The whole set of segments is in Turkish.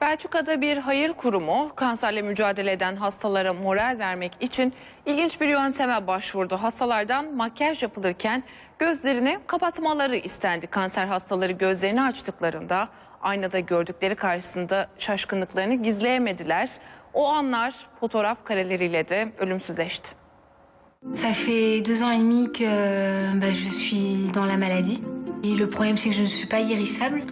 Belçika'da bir hayır kurumu kanserle mücadele eden hastalara moral vermek için ilginç bir yönteme başvurdu. Hastalardan makyaj yapılırken gözlerini kapatmaları istendi. Kanser hastaları gözlerini açtıklarında aynada gördükleri karşısında şaşkınlıklarını gizleyemediler. O anlar fotoğraf kareleriyle de ölümsüzleşti. Ça fait deux ans et demi que bah, je suis dans la maladie. Et le problème, c'est que je ne suis pas guérissable.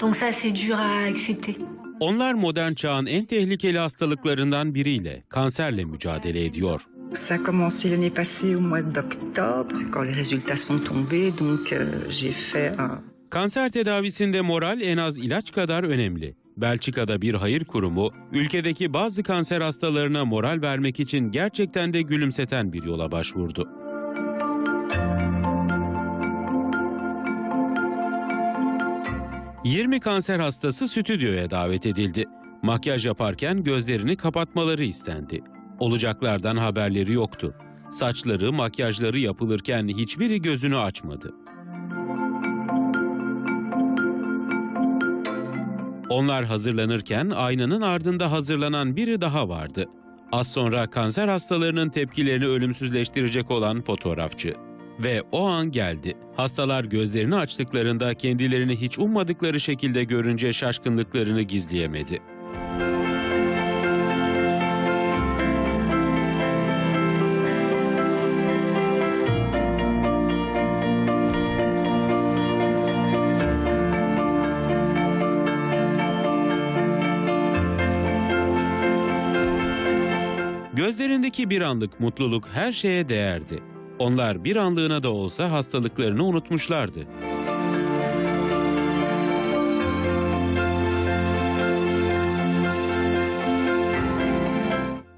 Donc ça, c'est dur à accepter. Onlar modern çağın en tehlikeli hastalıklarından biriyle kanserle mücadele ediyor. Ça a commencé l'année passée au mois d'octobre, quand les résultats sont tombés. Donc euh, j'ai fait un, Kanser tedavisinde moral en az ilaç kadar önemli. Belçika'da bir hayır kurumu ülkedeki bazı kanser hastalarına moral vermek için gerçekten de gülümseten bir yola başvurdu. ...20 kanser hastası stüdyoya davet edildi. Makyaj yaparken gözlerini kapatmaları istendi. Olacaklardan haberleri yoktu. Saçları, makyajları yapılırken hiçbiri gözünü açmadı. Onlar hazırlanırken aynanın ardında hazırlanan biri daha vardı. Az sonra kanser hastalarının tepkilerini ölümsüzleştirecek olan fotoğrafçı. Ve o an geldi. Hastalar gözlerini açtıklarında kendilerini hiç ummadıkları şekilde görünce şaşkınlıklarını gizleyemedi. Gözlerindeki bir anlık mutluluk her şeye değerdi. Onlar bir anlığına da olsa hastalıklarını unutmuşlardı.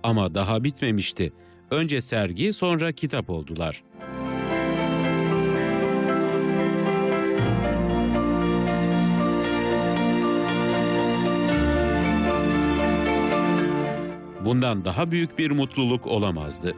Ama daha bitmemişti. Önce sergi, sonra kitap oldular. Bundan daha büyük bir mutluluk olamazdı.